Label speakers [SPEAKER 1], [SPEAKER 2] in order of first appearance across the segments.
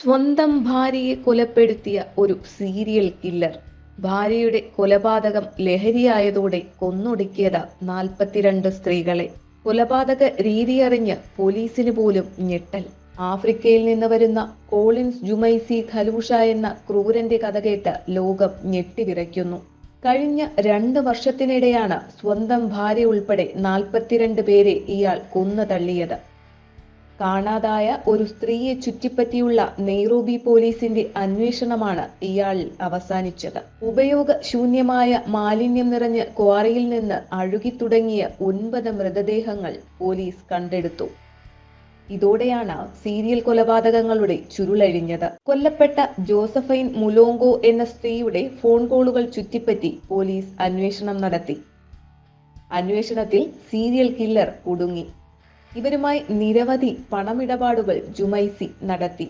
[SPEAKER 1] സ്വന്തം ഭാര്യയെ കൊലപ്പെടുത്തിയ ഒരു സീരിയൽ കില്ലർ ഭാര്യയുടെ കൊലപാതകം ലഹരിയായതോടെ കൊന്നൊടുക്കിയത് നാൽപ്പത്തിരണ്ട് സ്ത്രീകളെ. കൊലപാതക രീതിയറിഞ്ഞ് പോലീസിന് പോലും ഞെട്ടൽ. ആഫ്രിക്കയിൽ നിന്ന് വരുന്ന കോളിൻസ് ജുമൈസി ഖലൂഷ എന്ന ക്രൂരന്റെ കഥ കേട്ട് ലോകം ഞെട്ടിവിറയ്ക്കുന്നു. കഴിഞ്ഞ രണ്ട് വർഷത്തിനിടെയാണ് സ്വന്തം ഭാര്യ ഉൾപ്പെടെ നാൽപ്പത്തിരണ്ട് പേരെ ഇയാൾ കൊന്നു തള്ളിയത്. കാണാതായ ഒരു സ്ത്രീയെ ചുറ്റിപ്പറ്റിയുള്ള നെയ്റോബി പോലീസിന്റെ അന്വേഷണമാണ് ഇയാളിൽ അവസാനിച്ചത്. ഉപയോഗശൂന്യമായ മാലിന്യം നിറഞ്ഞ ക്വാറിയിൽ നിന്ന് അഴുകിത്തുടങ്ങിയ ഒൻപത് മൃതദേഹങ്ങൾ പോലീസ് കണ്ടെടുത്തു. ഇതോടെയാണ് സീരിയൽ കൊലപാതകങ്ങളുടെ ചുരുളഴിഞ്ഞത്. കൊല്ലപ്പെട്ട ജോസഫൈൻ മുലോങ്കോ എന്ന സ്ത്രീയുടെ ഫോൺ കോളുകൾ ചുറ്റിപ്പറ്റി പോലീസ് അന്വേഷണം നടത്തി. അന്വേഷണത്തിൽ സീരിയൽ കില്ലർ കുടുങ്ങി ഇവരുമായി നിരവധി പണമിടപാടുകൾ ജുമൈസി നടത്തി.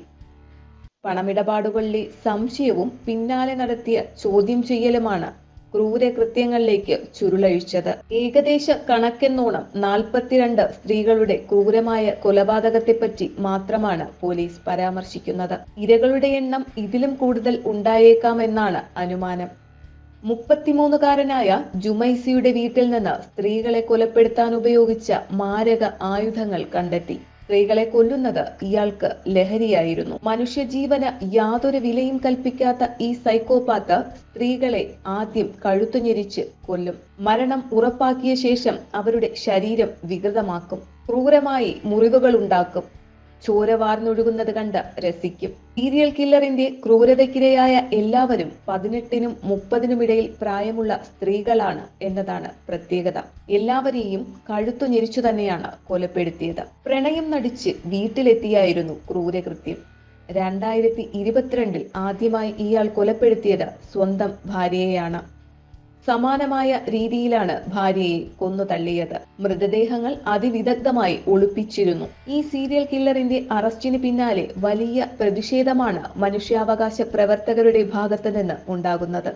[SPEAKER 1] പണമിടപാടുകളിലെ സംശയവും പിന്നാലെ നടത്തിയ ചോദ്യം ചെയ്യലുമാണ് ക്രൂരകൃത്യങ്ങളിലേക്ക് ചുരുളഴിച്ചത്. ഏകദേശ കണക്കെന്നോണം നാൽപ്പത്തിരണ്ട് സ്ത്രീകളുടെ ക്രൂരമായ കൊലപാതകത്തെപ്പറ്റി മാത്രമാണ് പോലീസ് പരാമർശിക്കുന്നത്. ഇരകളുടെ എണ്ണം ഇതിലും കൂടുതൽ ഉണ്ടായേക്കാമെന്നാണ് അനുമാനം. മുപ്പത്തിമൂന്നുകാരനായ ജുമൈസിയുടെ വീട്ടിൽ നിന്ന് സ്ത്രീകളെ കൊലപ്പെടുത്താൻ ഉപയോഗിച്ച മാരക ആയുധങ്ങൾ കണ്ടെത്തി. സ്ത്രീകളെ കൊല്ലുന്നത് ഇയാൾക്ക് ലഹരിയായിരുന്നു. മനുഷ്യജീവന് യാതൊരു വിലയും കൽപ്പിക്കാത്ത ഈ സൈക്കോപാത്ത് സ്ത്രീകളെ ആദ്യം കഴുത്തുഞെരിച്ച് കൊല്ലും. മരണം ഉറപ്പാക്കിയ ശേഷം അവരുടെ ശരീരം വികൃതമാക്കും. ക്രൂരമായി മുറിവുകൾ ഉണ്ടാക്കും ചോര വാർന്നൊഴുകുന്നത് കണ്ട് രസിക്കും. സീരിയൽ കില്ലറിന്റെ ക്രൂരതയ്ക്കിരയായ എല്ലാവരും പതിനെട്ടിനും മുപ്പതിനും ഇടയിൽ പ്രായമുള്ള സ്ത്രീകളാണ് എന്നതാണ് പ്രത്യേകത. എല്ലാവരെയും കഴുത്തു ഞെരിച്ചു തന്നെയാണ് കൊലപ്പെടുത്തിയത്. പ്രണയം നടിച്ച് വീട്ടിലെത്തിയായിരുന്നു ക്രൂരകൃത്യം. രണ്ടായിരത്തി ഇരുപത്തിരണ്ടിൽ ആദ്യമായി ഇയാൾ കൊലപ്പെടുത്തിയത് സ്വന്തം ഭാര്യയെയാണ്. സമാനമായ രീതിയിലാണ് ഭാര്യയെ കൊന്നു തള്ളിയത്. മൃതദേഹങ്ങൾ അതിവിദഗ്ധമായി ഒളിപ്പിച്ചിരുന്നു. ഈ സീരിയൽ കില്ലറിന്റെ അറസ്റ്റിന് പിന്നാലെ വലിയ പ്രതിഷേധമാണ് മനുഷ്യാവകാശ പ്രവർത്തകരുടെ ഭാഗത്തു നിന്ന് ഉണ്ടാകുന്നത്.